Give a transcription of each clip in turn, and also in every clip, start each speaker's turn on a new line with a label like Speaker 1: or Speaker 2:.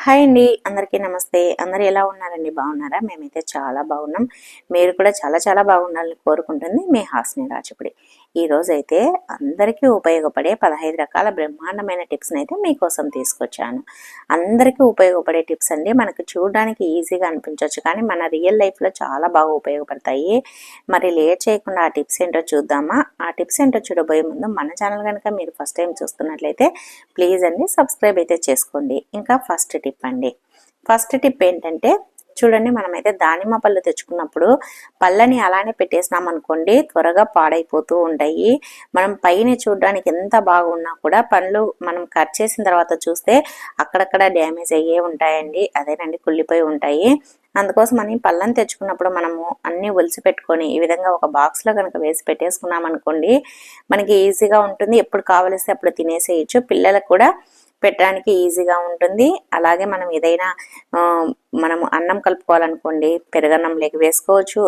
Speaker 1: Hi అండి. అందరికీ నమస్తే. అందరు ఎలా ఉన్నారండి? బాగున్నారా? మేమైతే చాలా బాగున్నాం. మీరు కూడా చాలా చాలా బాగుండాలని కోరుకుంటుంది మీ హాస్ని రాచపుడి ఈరోజైతే అందరికీ ఉపయోగపడే పదహైదు రకాల బ్రహ్మాండమైన టిప్స్ని అయితే మీకోసం తీసుకొచ్చాను. అందరికీ ఉపయోగపడే టిప్స్ అండి. మనకు చూడడానికి ఈజీగా అనిపించవచ్చు కానీ మన రియల్ లైఫ్లో చాలా బాగా ఉపయోగపడతాయి. మరి లేట్ చేయకుండా ఆ టిప్స్ ఏంటో చూద్దామా? ఆ టిప్స్ ఏంటో చూడబోయే ముందు మన ఛానల్ కనుక మీరు ఫస్ట్ టైం చూస్తున్నట్లయితే ప్లీజ్ అండి సబ్స్క్రైబ్ అయితే చేసుకోండి. ఇంకా ఫస్ట్ టిప్ అండి. ఫస్ట్ టిప్ ఏంటంటే చూడండి మనమైతే దానిమ్మ పళ్ళు తెచ్చుకున్నప్పుడు పళ్ళని అలానే పెట్టేసినాం అనుకోండి త్వరగా పాడైపోతూ ఉంటాయి. మనం పైన చూడడానికి ఎంత బాగున్నా కూడా పండ్లు మనం కట్ చేసిన తర్వాత చూస్తే అక్కడక్కడ డ్యామేజ్ అయ్యే ఉంటాయండి అదేనండి కుళ్ళిపోయి ఉంటాయి. అందుకోసమని పళ్ళని తెచ్చుకున్నప్పుడు మనము అన్ని ఒలిసి పెట్టుకొని ఈ విధంగా ఒక బాక్స్లో కనుక వేసి పెట్టేసుకున్నాం అనుకోండి మనకి ఈజీగా ఉంటుంది. ఎప్పుడు కావలిస్తే అప్పుడు తినేసేయచ్చు. పిల్లలకు కూడా పెట్టడానికి ఈజీగా ఉంటుంది. అలాగే మనం ఏదైనా మనము అన్నం కలుపుకోవాలనుకోండి పెరుగన్నం లేక వేసుకోవచ్చు.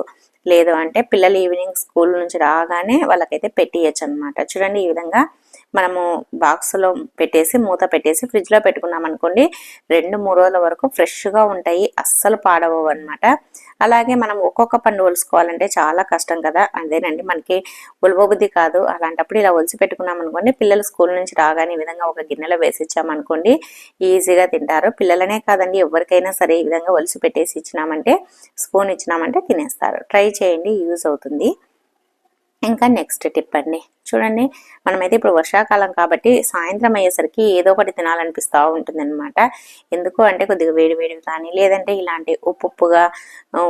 Speaker 1: లేదు అంటే పిల్లలు ఈవినింగ్ స్కూల్ నుంచి రాగానే వాళ్ళకైతే పెట్టియచ్చు అనమాట చూడండి ఈ విధంగా మనము బాక్స్లో పెట్టేసి మూత పెట్టేసి ఫ్రిడ్జ్లో పెట్టుకున్నాం అనుకోండి రెండు మూడు రోజుల వరకు ఫ్రెష్గా ఉంటాయి అస్సలు పాడవవు అనమాట అలాగే మనం ఒక్కొక్క పండు ఒలుసుకోవాలంటే చాలా కష్టం కదా. అదేనండి మనకి ఉలవబుద్ధి కాదు. అలాంటప్పుడు ఇలా ఒలిసి పెట్టుకున్నాం అనుకోండి పిల్లలు స్కూల్ నుంచి రాగానే ఈ విధంగా ఒక గిన్నెలో వేసి ఇచ్చామనుకోండి ఈజీగా తింటారు. పిల్లలనే కాదండి ఎవరికైనా సరే ఈ విధంగా ఒలిసి పెట్టేసి ఇచ్చినామంటే స్పూన్ ఇచ్చినామంటే తినేస్తారు. ట్రై చేయండి యూజ్ అవుతుంది. ఇంకా నెక్స్ట్ టిప్ అండి. చూడండి మనమైతే ఇప్పుడు వర్షాకాలం కాబట్టి సాయంత్రం అయ్యేసరికి ఏదో ఒకటి తినాలనిపిస్తూ ఉంటుంది అనమాట ఎందుకు అంటే కొద్దిగా వేడి వేడివి కానీ లేదంటే ఇలాంటి ఉప్పు ఉప్పుగా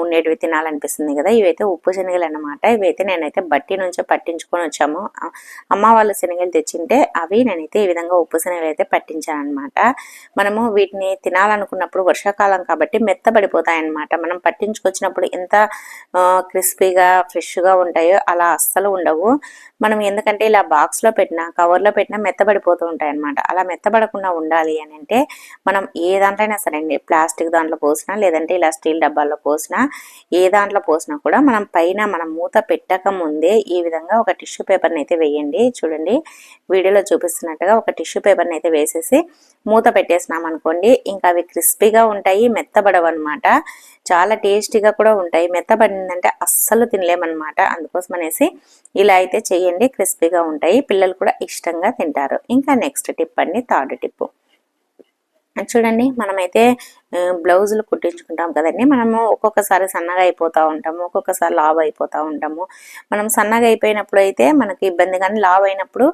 Speaker 1: ఉండేటివి తినాలనిపిస్తుంది కదా. ఇవైతే ఉప్పు శనగలు అనమాట ఇవైతే నేనైతే బట్టి నుంచి పట్టించుకొని వచ్చాము. అమ్మ వాళ్ళ శనగలు తెచ్చింటే అవి నేనైతే ఈ విధంగా ఉప్పు శనగలు అయితే పట్టించాను మనము వీటిని తినాలనుకున్నప్పుడు వర్షాకాలం కాబట్టి మెత్తబడిపోతాయన్నమాట. మనం పట్టించుకొచ్చినప్పుడు ఎంత క్రిస్పీగా ఫ్రెష్గా ఉంటాయో అలా అస్సలు ఉండవు. మనం ఎందుకంటే ఇలా బాక్స్లో పెట్టినా కవర్లో పెట్టినా మెత్తబడిపోతూ ఉంటాయి అనమాట అలా మెత్తబడకుండా ఉండాలి అని అంటే మనం ఏ దాంట్లో అయినా సరే అండి ప్లాస్టిక్ దాంట్లో పోసినా లేదంటే ఇలా స్టీల్ డబ్బాల్లో పోసినా ఏ దాంట్లో పోసినా కూడా మనం పైన మనం మూత పెట్టక ముందే ఈ విధంగా ఒక టిష్యూ పేపర్ని అయితే వేయండి. చూడండి వీడియోలో చూపిస్తున్నట్టుగా ఒక టిష్యూ పేపర్ని అయితే వేసేసి మూత పెట్టేసినాం అనుకోండి ఇంకా అవి క్రిస్పీగా ఉంటాయి మెత్తబడవు అనమాట చాలా టేస్టీగా కూడా ఉంటాయి. మెత్తబడిందంటే అస్సలు తినలేమన్నమాట. అందుకోసం అనేసి ఇలా అయితే చేయండి క్రిస్పీగా ఉంటాయి. పిల్లలు కూడా ఇష్టంగా తింటారు. ఇంకా నెక్స్ట్ టిప్ అండి థర్డ్ టిప్. చూడండి మనమైతే బ్లౌజులు కుట్టించుకుంటాం కదండి. మనము ఒక్కొక్కసారి సన్నగా అయిపోతూ ఉంటాము ఒక్కొక్కసారి లావ్ అయిపోతూ ఉంటాము. మనం సన్నగా అయిపోయినప్పుడు అయితే మనకి ఇబ్బంది కానీ లావ్ అయినప్పుడు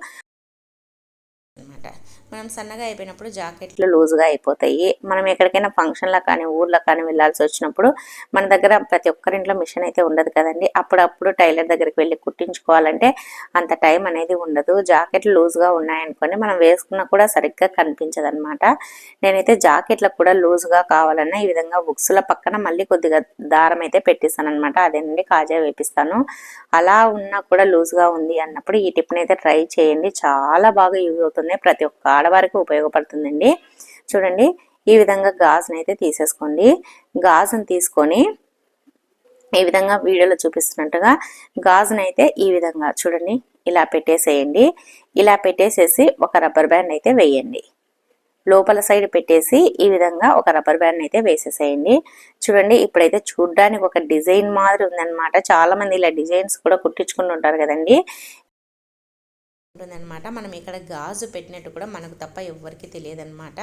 Speaker 1: అనమాట మనం సన్నగా అయిపోయినప్పుడు జాకెట్లు. లూజ్గా అయిపోతాయి. మనం ఎక్కడికైనా ఫంక్షన్లకు కానీ ఊర్లో కానీ వెళ్ళాల్సి వచ్చినప్పుడు మన దగ్గర ప్రతి ఒక్కరింట్లో మిషన్ అయితే ఉండదు కదండి. అప్పుడప్పుడు టైలర్ దగ్గరికి వెళ్ళి కుట్టించుకోవాలంటే అంత టైం అనేది ఉండదు. జాకెట్లు లూజ్గా ఉన్నాయనుకోండి మనం వేసుకున్నా కూడా సరిగ్గా కనిపించదు అనమాట నేనైతే జాకెట్లకు కూడా లూజ్గా కావాలన్నా ఈ విధంగా బుక్స్ల పక్కన మళ్ళీ కొద్దిగా దారం అయితే పెట్టిస్తాను అనమాట అదేనండి కాజా వేపిస్తాను. అలా ఉన్నా కూడా లూజ్గా ఉంది అన్నప్పుడు ఈ టిప్ని అయితే ట్రై చేయండి. చాలా బాగా యూజ్ అవుతుంది ప్రతి ఒక్క ఆడవారికి ఉపయోగపడుతుందండి. చూడండి ఈ విధంగా గాజుని అయితే తీసేసుకోండి. గాజుని తీసుకొని ఈ విధంగా వీడియోలో చూపిస్తున్నట్టుగా గాజుని అయితే ఈ విధంగా చూడండి ఇలా పెట్టేసేయండి. ఇలా పెట్టేసేసి ఒక రబ్బర్ బ్యాండ్ అయితే వేయండి. లోపల సైడ్ పెట్టేసి ఈ విధంగా ఒక రబ్బర్ బ్యాండ్ అయితే వేసేసేయండి. చూడండి ఇప్పుడైతే చూడ్డానికి ఒక డిజైన్ మాదిరి ఉందన్నమాట. చాలా మంది ఇలా డిజైన్స్ కూడా కుట్టించుకుని ఉంటారు కదండి. ఉంటుందన్నమాట. మనం ఇక్కడ గాజు పెట్టినట్టు కూడా మనకు తప్ప ఎవ్వరికి తెలియదన్నమాట.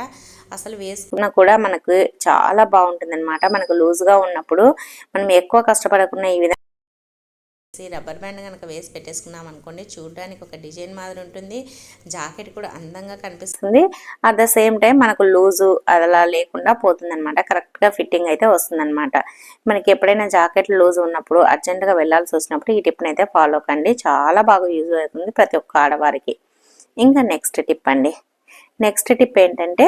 Speaker 1: అసలు వేసుకున్నా కూడా మనకు చాలా బాగుంటుందన్నమాట. మనకు లూజ్గా ఉన్నప్పుడు మనం ఎక్కువ కష్టపడకుండా ఈ విధంగా రబ్బర్ బ్యాండ్ కనుక వేసి పెట్టేసుకున్నాం అనుకోండి చూడడానికి ఒక డిజైన్ మాదిరి ఉంటుంది. జాకెట్ కూడా అందంగా కనిపిస్తుంది. అట్ ద సేమ్ టైం మనకు లూజు అలా లేకుండా పోతుంది అనమాట కరెక్ట్గా ఫిట్టింగ్ అయితే వస్తుంది అనమాట మనకి ఎప్పుడైనా జాకెట్ లూజ్ ఉన్నప్పుడు అర్జెంటుగా వెళ్ళాల్సి వచ్చినప్పుడు ఈ టిప్ని అయితే ఫాలో కండి. చాలా బాగా యూజ్ అవుతుంది ప్రతి ఒక్క ఆడవారికి. ఇంకా నెక్స్ట్ టిప్ అండి. నెక్స్ట్ టిప్ ఏంటంటే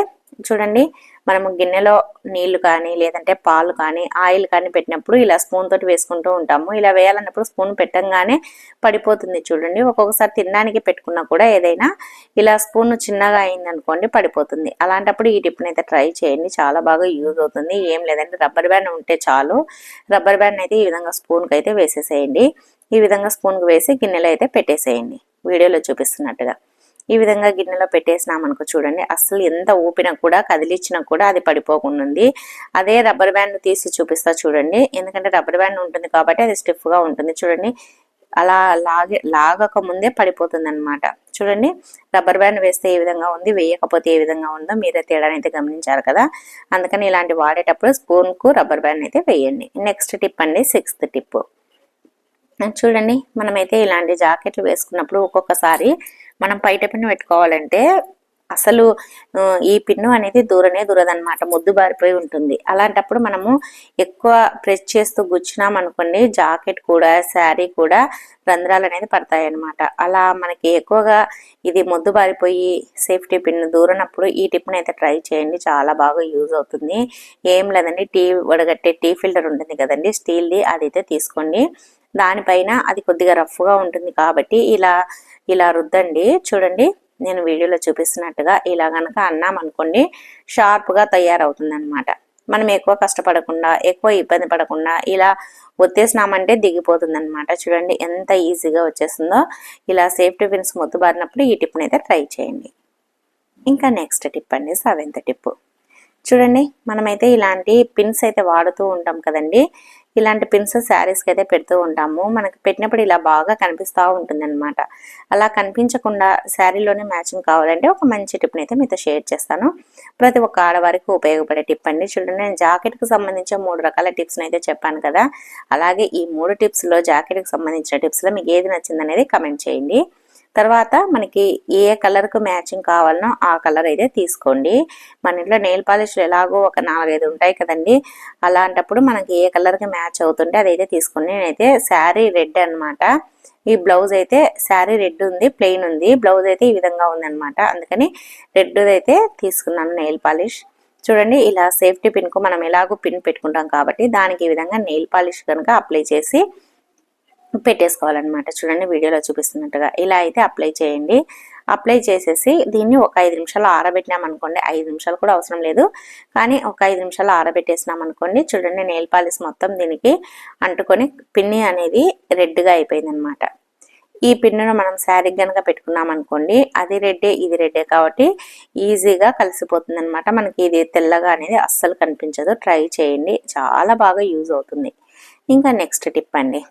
Speaker 1: చూడండి మనము గిన్నెలో నీళ్ళు కానీ లేదంటే పాలు కానీ ఆయిల్ కానీ పెట్టినప్పుడు ఇలా స్పూన్ తోటి వేసుకుంటూ ఉంటాము. ఇలా వేయాలన్నప్పుడు స్పూన్ పెట్టంగానే పడిపోతుంది చూడండి. ఒక్కొక్కసారి తినడానికి పెట్టుకున్నా కూడా ఏదైనా ఇలా స్పూన్ చిన్నగా అయింది అనుకోండి పడిపోతుంది. అలాంటప్పుడు ఈ టిప్ని అయితే ట్రై చేయండి. చాలా బాగా యూజ్ అవుతుంది. ఏం లేదంటే రబ్బర్ బ్యాండ్ ఉంటే చాలు. రబ్బర్ బ్యాండ్ అయితే ఈ విధంగా స్పూన్కి అయితే వేసేసేయండి. ఈ విధంగా స్పూన్కి వేసి గిన్నెలో అయితే పెట్టేసేయండి. వీడియోలో చూపిస్తున్నట్టుగా. ఈ విధంగా గిన్నెలో పెట్టేసినాం అనుకో చూడండి. అస్సలు ఎంత ఊపినా కూడా కదిలిచ్చినా కూడా అది పడిపోకుండా ఉంది అదే రబ్బర్ బ్యాండ్ తీసి చూపిస్తా చూడండి. ఎందుకంటే రబ్బర్ బ్యాండ్ ఉంటుంది కాబట్టి అది స్టిఫ్గా ఉంటుంది. చూడండి. అలా లాగే లాగక ముందే పడిపోతుంది అనమాట చూడండి. రబ్బర్ బ్యాండ్ వేస్తే ఏ విధంగా ఉంది వేయకపోతే ఏ విధంగా ఉందో మీరే తేడానైతే గమనించారు కదా. అందుకని ఇలాంటి వాడేటప్పుడు స్పూన్కు రబ్బర్ బ్యాండ్ అయితే వేయండి. నెక్స్ట్ టిప్ అండి సిక్స్త్ టిప్. చూడండి. మనమైతే ఇలాంటి జాకెట్లు వేసుకున్నప్పుడు ఒక్కొక్కసారి మనం పైట పిన్ను పెట్టుకోవాలంటే అసలు ఈ పిన్ను అనేది దూరనే దూరదనమాట ముద్దు బారిపోయి ఉంటుంది. అలాంటప్పుడు మనము ఎక్కువ ప్రెస్ చేస్తూ గుచ్చినాం అనుకోండి జాకెట్ కూడా శారీ కూడా రంధ్రాలు అనేది పడతాయి అనమాట అలా మనకి ఎక్కువగా ఇది ముద్దు బారిపోయి సేఫ్టీ పిన్ దూరనప్పుడు ఈ టిప్ని అయితే ట్రై చేయండి. చాలా బాగా యూజ్ అవుతుంది. ఏం లేదండి టీ వడగట్టే టీ ఫిల్టర్ ఉంటుంది కదండి స్టీల్ది అదైతే తీసుకోండి. దానిపైన అది కొద్దిగా రఫ్గా ఉంటుంది కాబట్టి ఇలా ఇలా రుద్దండి. చూడండి నేను వీడియోలో చూపిస్తున్నట్టుగా ఇలా కనుక అన్నాం అనుకోండి షార్ప్గా తయారవుతుంది అనమాట మనం ఎక్కువ కష్టపడకుండా ఎక్కువ ఇబ్బంది పడకుండా ఇలా ఒత్తేసినామంటే దిగిపోతుంది అనమాట చూడండి ఎంత ఈజీగా వచ్చేస్తుందో. ఇలా సేఫ్టీ పిన్స్ మొత్తుబారినప్పుడు ఈ టిప్ని అయితే ట్రై చేయండి. ఇంకా నెక్స్ట్ టిప్ అండి సెవెంత్ టిప్ చూడండి మనమైతే ఇలాంటి పిన్స్ అయితే వాడుతూ ఉంటాం కదండి. ఇలాంటి పిన్స్ శారీస్కి అయితే పెడుతూ ఉంటాము. మనకు పెట్టినప్పుడు ఇలా బాగా కనిపిస్తూ ఉంటుందన్నమాట. అలా కనిపించకుండా శారీలోనే మ్యాచింగ్ కావాలంటే ఒక మంచి టిప్ని అయితే మీతో షేర్ చేస్తాను. ప్రతి ఒక్క ఆడవారికి ఉపయోగపడే టిప్ అండి. చూడండి నేను జాకెట్కి సంబంధించిన మూడు రకాల టిప్స్ని అయితే చెప్పాను కదా. అలాగే ఈ మూడు టిప్స్లో జాకెట్కి సంబంధించిన టిప్స్లో మీకు ఏది నచ్చిందనేది కమెంట్ చేయండి. తర్వాత మనకి ఏ కలర్కు మ్యాచింగ్ కావాలనో ఆ కలర్ అయితే తీసుకోండి. మన ఇంట్లో నెయిల్ పాలిష్లు ఎలాగో ఒక నాలుగైదు ఉంటాయి కదండి. అలాంటప్పుడు మనకి ఏ కలర్కి మ్యాచ్ అవుతుంటే అదైతే తీసుకోండి. నేనైతే శారీ రెడ్ అనమాట ఈ బ్లౌజ్ అయితే శారీ రెడ్ ఉంది ప్లెయిన్ ఉంది. బ్లౌజ్ అయితే ఈ విధంగా ఉందన్నమాట. అందుకని రెడ్ అయితే తీసుకున్నాను నెయిల్ పాలిష్ చూడండి ఇలా సేఫ్టీ పిన్కు మనం ఎలాగో పిన్ పెట్టుకుంటాం కాబట్టి దానికి ఈ విధంగా నెయిల్ పాలిష్ కనుక అప్లై చేసి పెట్టేసుకోవాలన్నమాట. చూడండి వీడియోలో చూపిస్తున్నట్టుగా. ఇలా అయితే అప్లై చేయండి. అప్లై చేసేసి దీన్ని ఒక ఐదు నిమిషాలు ఆరబెట్టినాం అనుకోండి. ఐదు నిమిషాలు కూడా అవసరం లేదు. కానీ ఒక ఐదు నిమిషాలు ఆరబెట్టేసినాం అనుకోండి. చూడండి నెయిల్ పాలిస్ మొత్తం దీనికి అంటుకొని పిన్ని అనేది రెడ్గా అయిపోయింది అనమాట ఈ పిన్నును మనం శారీ కనుక పెట్టుకున్నాం అనుకోండి అది రెడ్డే ఇది రెడ్డే కాబట్టి ఈజీగా కలిసిపోతుంది అనమాట మనకి ఇది తెల్లగా అనేది అస్సలు కనిపించదు. ట్రై చేయండి. చాలా బాగా యూజ్ అవుతుంది. ఇంకా నెక్స్ట్ టిప్ అండి.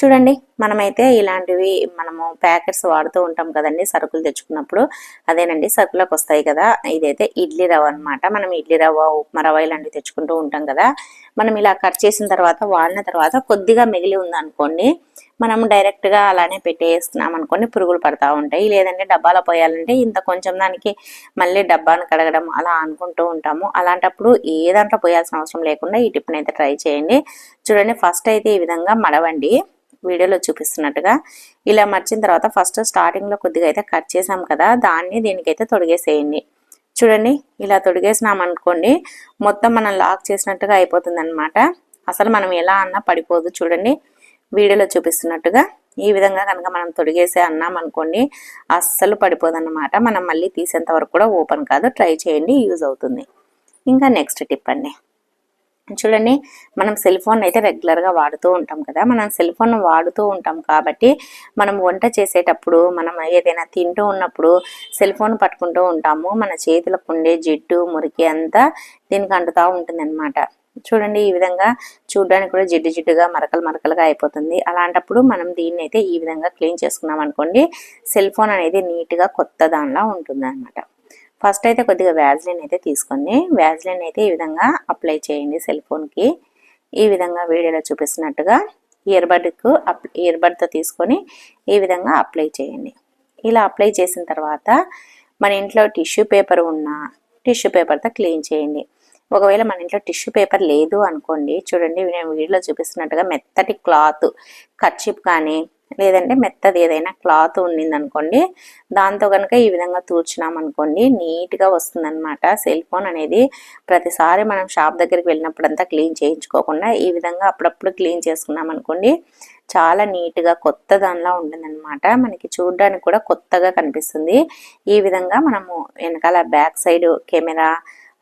Speaker 1: చూడండి మనమైతే ఇలాంటివి మనము ప్యాకెట్స్ వాడుతూ ఉంటాం కదండి సరుకులు తెచ్చుకున్నప్పుడు. అదేనండి సరుకులకు వస్తాయి కదా. ఇదైతే ఇడ్లీ రవ్వ అనమాట మనం ఇడ్లీ రవ్వ ఉప్మా రవ్వ ఇలాంటివి తెచ్చుకుంటూ ఉంటాం కదా. మనం ఇలా కట్ చేసిన తర్వాత వాడిన తర్వాత కొద్దిగా మిగిలి ఉందనుకోండి మనం డైరెక్ట్గా అలానే పెట్టేస్తున్నాం అనుకోండి పురుగులు పడతా ఉంటాయి. లేదంటే డబ్బాలో పోయాలంటే ఇంత కొంచెం దానికి మళ్ళీ డబ్బాను కడగడం అలా అనుకుంటూ ఉంటాము. అలాంటప్పుడు ఏ దాంట్లో పోయాల్సిన అవసరం లేకుండా ఈ టిప్ని అయితే ట్రై చేయండి. చూడండి ఫస్ట్ అయితే ఈ విధంగా మడవండి. వీడియోలో చూపిస్తున్నట్టుగా ఇలా మర్చిన తర్వాత ఫస్ట్ స్టార్టింగ్లో కొద్దిగా అయితే కట్ చేసాం కదా దాన్ని దీనికైతే తొడిగేసేయండి. చూడండి ఇలా తొడిగేసినాం అనుకోండి మొత్తం మనం లాక్ చేసినట్టుగా అయిపోతుంది అనమాట అసలు మనం ఎలా అన్నా పడిపోదు చూడండి. వీడియోలో చూపిస్తున్నట్టుగా ఈ విధంగా కనుక మనం తొడిగేసే అన్నాం అనుకోండి అస్సలు పడిపోదన్నమాట. మనం మళ్ళీ తీసేంత వరకు కూడా ఓపెన్ కాదు ట్రై చేయండి యూజ్ అవుతుంది. ఇంకా నెక్స్ట్ టిప్ అండి. చూడండి మనం సెల్ ఫోన్ అయితే రెగ్యులర్గా వాడుతూ ఉంటాం కదా. మనం సెల్ ఫోన్ వాడుతూ ఉంటాం కాబట్టి మనం వంట చేసేటప్పుడు మనం ఏదైనా తింటూ ఉన్నప్పుడు సెల్ ఫోన్ పట్టుకుంటూ ఉంటాము. మన చేతులకు ఉండే జిడ్డు మురికి అంతా దీనికి అంటుతూ ఉంటుంది అనమాట చూడండి ఈ విధంగా చూడడానికి కూడా జిడ్డు జిడ్డుగా మరకలు మరకలుగా అయిపోతుంది. అలాంటప్పుడు మనం దీన్ని అయితే ఈ విధంగా క్లీన్ చేసుకున్నాం అనుకోండి సెల్ ఫోన్ అనేది నీట్గా కొత్త దానిలా ఉంటుంది అనమాట ఫస్ట్ అయితే కొద్దిగా వ్యాజ్లిన్ అయితే తీసుకోండి. వ్యాజ్లిన్ అయితే ఈ విధంగా అప్లై చేయండి సెల్ ఫోన్కి ఈ విధంగా వీడియోలో చూపిస్తున్నట్టుగా ఇయర్బడ్కు అప్ ఇయర్బడ్తో తీసుకొని ఈ విధంగా అప్లై చేయండి. ఇలా అప్లై చేసిన తర్వాత మన ఇంట్లో టిష్యూ పేపర్ ఉన్నా టిష్యూ పేపర్తో క్లీన్ చేయండి. ఒకవేళ మన ఇంట్లో టిష్యూ పేపర్ లేదు అనుకోండి చూడండి నేను వీడియోలో చూపిస్తున్నట్టుగా మెత్తటి క్లాత్ కర్చిప్ కానీ లేదంటే మెత్తది ఏదైనా క్లాత్ ఉండింది అనుకోండి దాంతో కనుక ఈ విధంగా తూర్చినాం అనుకోండి నీట్గా వస్తుందన్నమాట. సెల్ ఫోన్ అనేది ప్రతిసారి మనం షాప్ దగ్గరికి వెళ్ళినప్పుడంతా క్లీన్ చేయించుకోకుండా ఈ విధంగా అప్పుడప్పుడు క్లీన్ చేసుకున్నాం అనుకోండి చాలా నీట్గా కొత్త దానిలా ఉంటుందన్నమాట. మనకి చూడడానికి కూడా కొత్తగా కనిపిస్తుంది. ఈ విధంగా మనము వెనకాల బ్యాక్ సైడ్ కెమెరా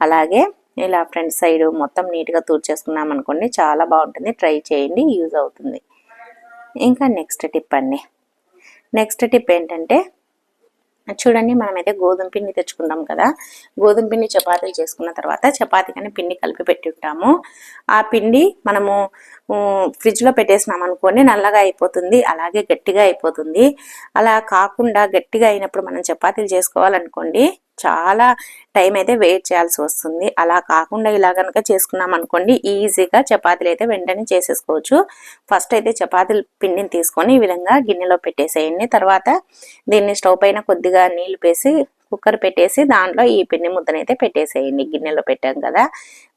Speaker 1: అలాగే ఇలా ఫ్రంట్ సైడ్ మొత్తం నీట్గా తూర్చేసుకున్నాం అనుకోండి చాలా బాగుంటుంది. ట్రై చేయండి యూజ్ అవుతుంది. ఇంకా నెక్స్ట్ టిప్ అండి. నెక్స్ట్ టిప్ ఏంటంటే చూడండి మనమైతే గోధుమ పిండి తెచ్చుకుంటాం కదా. గోధుమ పిండి చపాతీలు చేసుకున్న తర్వాత చపాతీ కానీ పిండి కలిపి పెట్టి ఉంటాము. ఆ పిండి మనము ఫ్రిడ్జ్లో పెట్టేసినాం అనుకోండి నల్లగా అయిపోతుంది అలాగే గట్టిగా అయిపోతుంది. అలా కాకుండా గట్టిగా అయినప్పుడు మనం చపాతీలు చేసుకోవాలనుకోండి చాలా టైం అయితే వెయిట్ చేయాల్సి వస్తుంది. అలా కాకుండా ఇలా కనుక చేసుకున్నాం అనుకోండి ఈజీగా చపాతీలు అయితే వెంటనే చేసేసుకోవచ్చు. ఫస్ట్ అయితే చపాతీలు పిండిని తీసుకొని ఈ విధంగా గిన్నెలో పెట్టేసేయండి. తర్వాత దీన్ని స్టవ్ పైన కొద్దిగా నీళ్ళు వేసి కుక్కర్ పెట్టేసి దాంట్లో ఈ పిండి ముద్దనైతే పెట్టేసేయండి. గిన్నెలో పెట్టాం కదా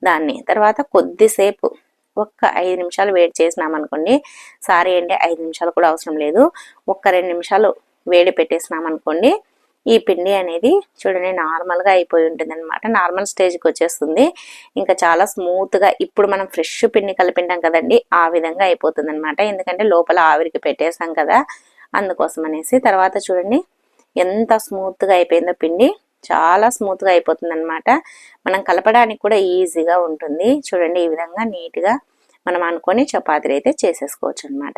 Speaker 1: దాన్ని. తర్వాత కొద్దిసేపు ఒక్క ఐదు నిమిషాలు వేడి చేసినాం అనుకోండి సారీ అండి ఐదు నిమిషాలు కూడా అవసరం లేదు. ఒక్క రెండు నిమిషాలు వేడి పెట్టేసినాం అనుకోండి ఈ పిండి అనేది చూడండి నార్మల్గా అయిపోయి ఉంటుంది అనమాట నార్మల్ స్టేజ్కి వచ్చేస్తుంది. ఇంకా చాలా స్మూత్గా ఇప్పుడు మనం ఫ్రెష్ పిండి కలిపింటాం కదండి ఆ విధంగా అయిపోతుంది అనమాట ఎందుకంటే లోపల ఆవిరికి పెట్టేసాం కదా అందుకోసం అనేసి. తర్వాత చూడండి ఎంత స్మూత్గా అయిపోయిందో పిండి. చాలా స్మూత్గా అయిపోతుంది అనమాట మనం కలపడానికి కూడా ఈజీగా ఉంటుంది. చూడండి ఈ విధంగా నీట్గా మనం అనుకొని చపాతీలు అయితే చేసేసుకోవచ్చు అనమాట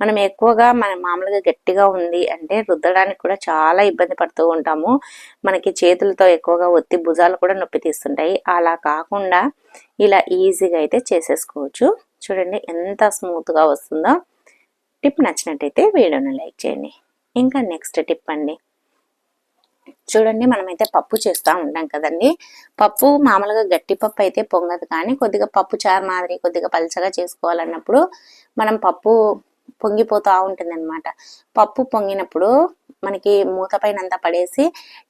Speaker 1: మనం ఎక్కువగా మన మామూలుగా గట్టిగా ఉంది అంటే రుద్దడానికి కూడా చాలా ఇబ్బంది పడుతూ ఉంటాము. మనకి చేతులతో ఎక్కువగా ఒత్తి భుజాలు కూడా నొప్పి తీస్తుంటాయి. అలా కాకుండా ఇలా ఈజీగా అయితే చేసేసుకోవచ్చు. చూడండి ఎంత స్మూత్గా వస్తుందో. టిప్ నచ్చినట్టయితే వీడియోని లైక్ చేయండి. ఇంకా నెక్స్ట్ టిప్ అండి. చూడండి మనమైతే పప్పు చేస్తూ ఉంటాం కదండి. పప్పు మామూలుగా గట్టి పప్పు అయితే పొంగదు కానీ కొద్దిగా పప్పు చారు మాదిరి కొద్దిగా పలచగా చేసుకోవాలన్నప్పుడు మనం పప్పు పొంగిపోతూ ఉంటుంది అనమాట పప్పు పొంగినప్పుడు మనకి మూత పైన అంతా పడేసి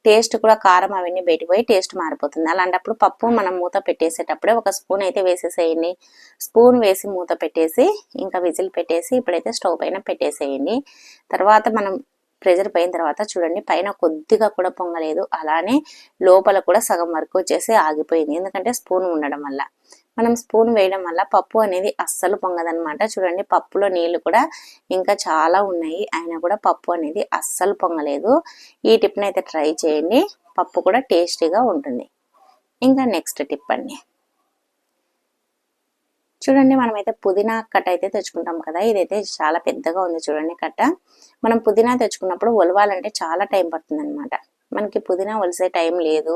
Speaker 1: టేస్ట్ కూడా కారం అవన్నీ బయటకు పోయి టేస్ట్ మారిపోతుంది. అలాంటప్పుడు పప్పు మనం మూత పెట్టేసేటప్పుడే ఒక స్పూన్ అయితే వేసేసేయండి. స్పూన్ వేసి మూత పెట్టేసి ఇంకా విజిల్ పెట్టేసి ఇప్పుడైతే స్టవ్ పైన పెట్టేసేయండి. తర్వాత మనం ప్రెజర్ పోయిన తర్వాత చూడండి పైన కొద్దిగా కూడా పొంగలేదు. అలానే లోపల కూడా సగం వరకు వచ్చేసి ఆగిపోయింది. ఎందుకంటే స్పూన్ ఉండడం వల్ల. మనం స్పూన్ వేయడం వల్ల పప్పు అనేది అస్సలు పొంగదనమాట చూడండి పప్పులో నీళ్ళు కూడా ఇంకా చాలా ఉన్నాయి. అయినా కూడా పప్పు అనేది అస్సలు పొంగలేదు. ఈ టిప్ని అయితే ట్రై చేయండి. పప్పు కూడా టేస్టీగా ఉంటుంది. ఇంకా నెక్స్ట్ టిప్ అండి. చూడండి మనమైతే పుదీనా కట్ట అయితే తెచ్చుకుంటాం కదా. ఇదైతే చాలా పెద్దగా ఉంది చూడండి కట్ట. మనం పుదీనా తెచ్చుకున్నప్పుడు ఒలవాలంటే చాలా టైం పడుతుంది అనమాట మనకి పుదీనా వలిసే టైం లేదు.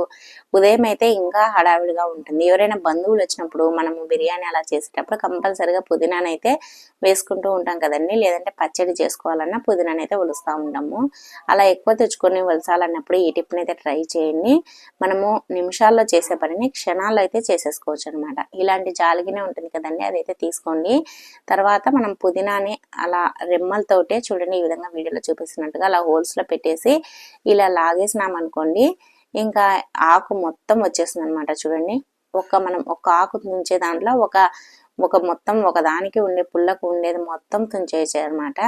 Speaker 1: ఉదయం అయితే ఇంకా హడావిడిగా ఉంటుంది. ఎవరైనా బంధువులు వచ్చినప్పుడు మనము బిర్యానీ అలా చేసేటప్పుడు కంపల్సరిగా పుదీనానైతే వేసుకుంటూ ఉంటాం కదండి. లేదంటే పచ్చడి చేసుకోవాలన్నా పుదీనానైతే ఒలుస్తూ ఉంటాము. అలా ఎక్కువ తెచ్చుకొని వలసాలన్నప్పుడు ఈ టిప్ని అయితే ట్రై చేయండి. మనము నిమిషాల్లో చేసే పనిని క్షణాల్లో అయితే చేసేసుకోవచ్చు అనమాట ఇలాంటి జాలిగినే ఉంటుంది కదండి అదైతే తీసుకోండి. తర్వాత మనం పుదీనాని అలా రెమ్మలతోటే చూడండి ఈ విధంగా వీడియోలో చూపిస్తున్నట్టుగా అలా హోల్స్లో పెట్టేసి ఇలా లాగేసిన అనుకోండి ఇంకా ఆకు మొత్తం వచ్చేస్తుంది అనమాట చూడండి. ఒక మనం ఒక ఆకు తుంచే దాంట్లో ఒక ఒక మొత్తం ఒక దానికి ఉండే పుల్లకు ఉండేది మొత్తం తుంచేయచ్చు అనమాట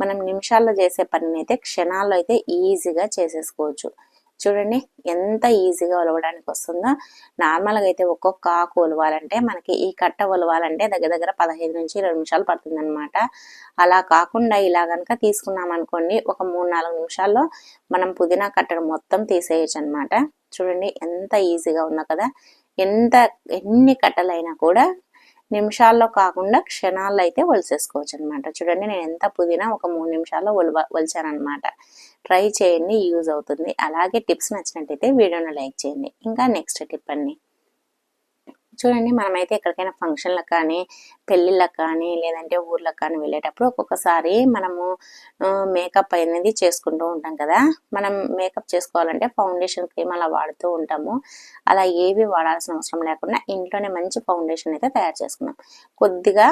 Speaker 1: మనం నిమిషాల్లో చేసే పనిని అయితే క్షణాల్లో అయితే ఈజీగా చేసేసుకోవచ్చు. చూడండి ఎంత ఈజీగా ఒలవడానికి వస్తుందో. నార్మల్గా అయితే ఒక్కొక్క ఆకు ఒలవాలంటే మనకి ఈ కట్ట ఒలవాలంటే దగ్గర దగ్గర పదహైదు నుంచి ఇరవై నిమిషాలు పడుతుందనమాట అలా కాకుండా ఇలా కనుక తీసుకున్నాం అనుకోండి ఒక మూడు నాలుగు నిమిషాల్లో మనం పుదీనా కట్టడం మొత్తం తీసేయచ్చు అనమాట చూడండి ఎంత ఈజీగా ఉందో కదా. ఎంత ఎన్ని కట్టలైనా కూడా నిమిషాల్లో కాకుండా క్షణాల్లో అయితే ఒలిసేసుకోవచ్చు అనమాట చూడండి నేను ఎంత పుదీనా ఒక మూడు నిమిషాల్లో ఒలివ ఒలిచానమాట అనమాట ట్రై చేయండి యూజ్ అవుతుంది. అలాగే టిప్స్ నచ్చినట్టయితే వీడియోని లైక్ చేయండి. ఇంకా నెక్స్ట్ టిప్ అండి. చూడండి మనమైతే ఎక్కడికైనా ఫంక్షన్లకు కానీ పెళ్ళిళ్ళకు కానీ లేదంటే ఊర్లకు కానీ వెళ్ళేటప్పుడు ఒక్కొక్కసారి మనము మేకప్ అనేది చేసుకుంటూ ఉంటాం కదా. మనం మేకప్ చేసుకోవాలంటే ఫౌండేషన్ క్రీమ్ అలా వాడుతూ ఉంటాము. అలా ఏవి వాడాల్సిన అవసరం లేకుండా ఇంట్లోనే మంచి ఫౌండేషన్ అయితే తయారు చేసుకున్నాం. కొద్దిగా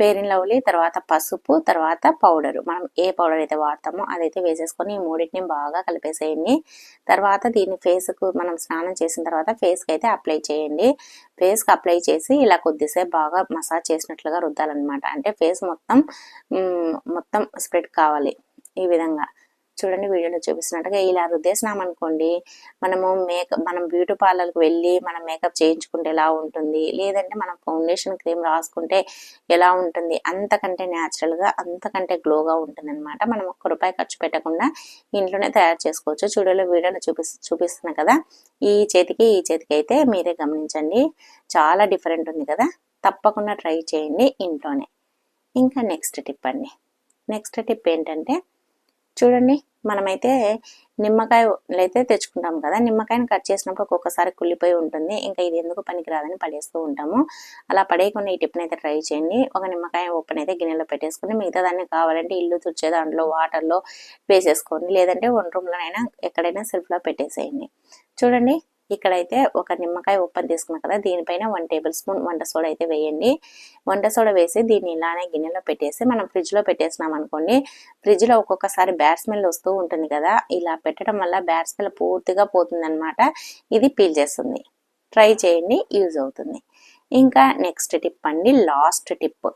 Speaker 1: ఫెయిర్ అండ్ లవ్లీ తర్వాత పసుపు తర్వాత పౌడర్. మనం ఏ పౌడర్ అయితే వాడతామో అదైతే వేసేసుకొని ఈ మూడింటిని బాగా కలిపేసేయండి. తర్వాత దీన్ని ఫేస్కు మనం స్నానం చేసిన తర్వాత ఫేస్కి అయితే అప్లై చేయండి. ఫేస్కి అప్లై చేసి ఇలా కొద్దిసేపు బాగా మసాజ్ చేసినట్లుగా రుద్దాలన్నమాట. అంటే ఫేస్ మొత్తం మొత్తం స్ప్రెడ్ కావాలి ఈ విధంగా. చూడండి వీడియోలో చూపిస్తున్నట్టుగా ఇలా రుద్దేసినాం అనుకోండి మనము మేకప్ మనం బ్యూటీ పార్లర్కి వెళ్ళి మనం మేకప్ చేయించుకుంటే ఎలా ఉంటుంది? లేదంటే మనం ఫౌండేషన్ క్రీమ్ రాసుకుంటే ఎలా ఉంటుంది? అంతకంటే న్యాచురల్గా అంతకంటే గ్లోగా ఉంటుంది అనమాట మనం ఒక్క రూపాయి ఖర్చు పెట్టకుండా ఇంట్లోనే తయారు చేసుకోవచ్చు. చూడలో వీడియోలో చూపి చూపిస్తున్నా కదా? ఈ చేతికి ఈ చేతికి అయితే మీరే గమనించండి. చాలా డిఫరెంట్ ఉంది కదా? తప్పకుండా ట్రై చేయండి ఇంట్లోనే. ఇంకా నెక్స్ట్ టిప్ అండి. నెక్స్ట్ టిప్ ఏంటంటే చూడండి మనమైతే నిమ్మకాయ అయితే తెచ్చుకుంటాం కదా. నిమ్మకాయని కట్ చేసినప్పుడు ఒక్కొక్కసారి కుళ్ళిపోయి ఉంటుంది. ఇంకా ఇది ఎందుకు పనికిరాదని పడేస్తూ ఉంటాము. అలా పడేయకుండా ఈ టిప్ని అయితే ట్రై చేయండి. ఒక నిమ్మకాయ ఉప్పుని అయితే గిన్నెలో పెట్టేసుకుని మిగతా దాన్ని కావాలంటే ఇల్లు తుడిచే దాంట్లో వాటర్లో వేసేసుకోండి. లేదంటే వన్ రూమ్లోనైనా ఎక్కడైనా సెల్ఫ్లో పెట్టేసేయండి. చూడండి ఇక్కడైతే ఒక నిమ్మకాయ ఉప్పని తీసుకున్నాం కదా దీనిపైన వన్ టేబుల్ స్పూన్ వంట సోడా అయితే వేయండి. వంట సోడా వేసి దీన్ని ఇలానే గిన్నెలో పెట్టేసి మనం ఫ్రిడ్జ్లో పెట్టేసినాం అనుకోండి ఫ్రిడ్జ్లో ఒక్కొక్కసారి బ్యాడ్ స్మెల్ వస్తూ ఉంటుంది కదా ఇలా పెట్టడం వల్ల బ్యాడ్ స్మెల్ పూర్తిగా పోతుంది ఇది పీల్ చేస్తుంది. ట్రై చేయండి యూజ్ అవుతుంది. ఇంకా నెక్స్ట్ టిప్ అండి లాస్ట్ టిప్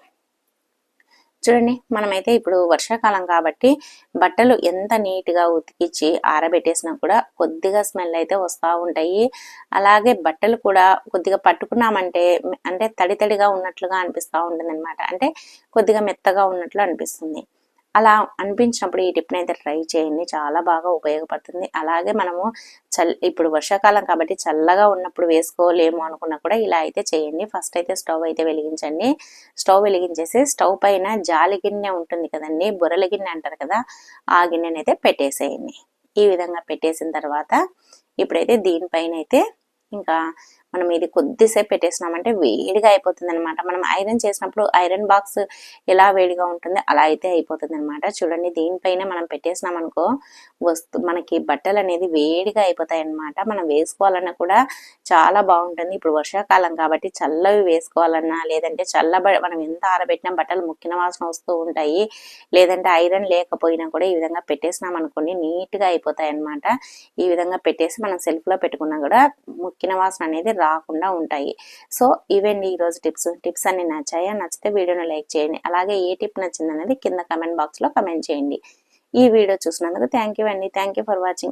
Speaker 1: చూడండి మనమైతే ఇప్పుడు వర్షాకాలం కాబట్టి బట్టలు ఎంత నీట్గా ఉతికిచ్చి ఆరబెట్టేసినా కూడా కొద్దిగా స్మెల్ అయితే వస్తూ ఉంటాయి. అలాగే బట్టలు కూడా కొద్దిగా పట్టుకున్నామంటే అంటే తడి తడిగా ఉన్నట్లుగా అనిపిస్తూ ఉంటుంది అంటే కొద్దిగా మెత్తగా ఉన్నట్లు అనిపిస్తుంది. అలా అనిపించినప్పుడు ఈ టిప్ని అయితే ట్రై చేయండి. చాలా బాగా ఉపయోగపడుతుంది. అలాగే మనము చల్ ఇప్పుడు వర్షాకాలం కాబట్టి చల్లగా ఉన్నప్పుడు వేసుకోలేము అనుకున్నా కూడా ఇలా అయితే చేయండి. ఫస్ట్ అయితే స్టవ్ అయితే వెలిగించండి. స్టవ్ వెలిగించేసి స్టవ్ పైన జాలి గిన్నె ఉంటుంది కదండి బుర్రల గిన్నె అంటారు కదా ఆ గిన్నెనైతే పెట్టేసేయండి. ఈ విధంగా పెట్టేసిన తర్వాత ఇప్పుడైతే దీనిపైన అయితే ఇంకా మనం ఇది కొద్దిసేపు పెట్టేసినామంటే వేడిగా అయిపోతుంది అనమాట మనం ఐరన్ చేసినప్పుడు ఐరన్ బాక్స్ ఎలా వేడిగా ఉంటుంది అలా అయితే అయిపోతుంది అనమాట చూడండి దీనిపైన మనం పెట్టేసినాం అనుకో వస్తు మనకి బట్టలు అనేది వేడిగా అయిపోతాయి అనమాట మనం వేసుకోవాలన్నా కూడా చాలా బాగుంటుంది. ఇప్పుడు వర్షాకాలం కాబట్టి చల్లవి వేసుకోవాలన్నా లేదంటే చల్ల మనం ఎంత ఆరబెట్టినా బట్టలు ముక్కిన వాసన వస్తూ ఉంటాయి. లేదంటే ఐరన్ లేకపోయినా కూడా ఈ విధంగా పెట్టేసినాం అనుకోండి నీట్గా అయిపోతాయి అనమాట ఈ విధంగా పెట్టేసి మనం సెల్ఫ్లో పెట్టుకున్నా కూడా ముక్కిన వాసన అనేది రాకుండా ఉంటాయి. సో ఇవండి ఈరోజు టిప్స్. టిప్స్ అన్ని నచ్చాయా? నచ్చితే వీడియోని లైక్ చేయండి. అలాగే ఏ టిప్ నచ్చింది అనేది కింద కమెంట్ బాక్స్లో కమెంట్ చేయండి. ఈ వీడియో చూసినందుకు థ్యాంక్ యూ అండి. Thank you for watching.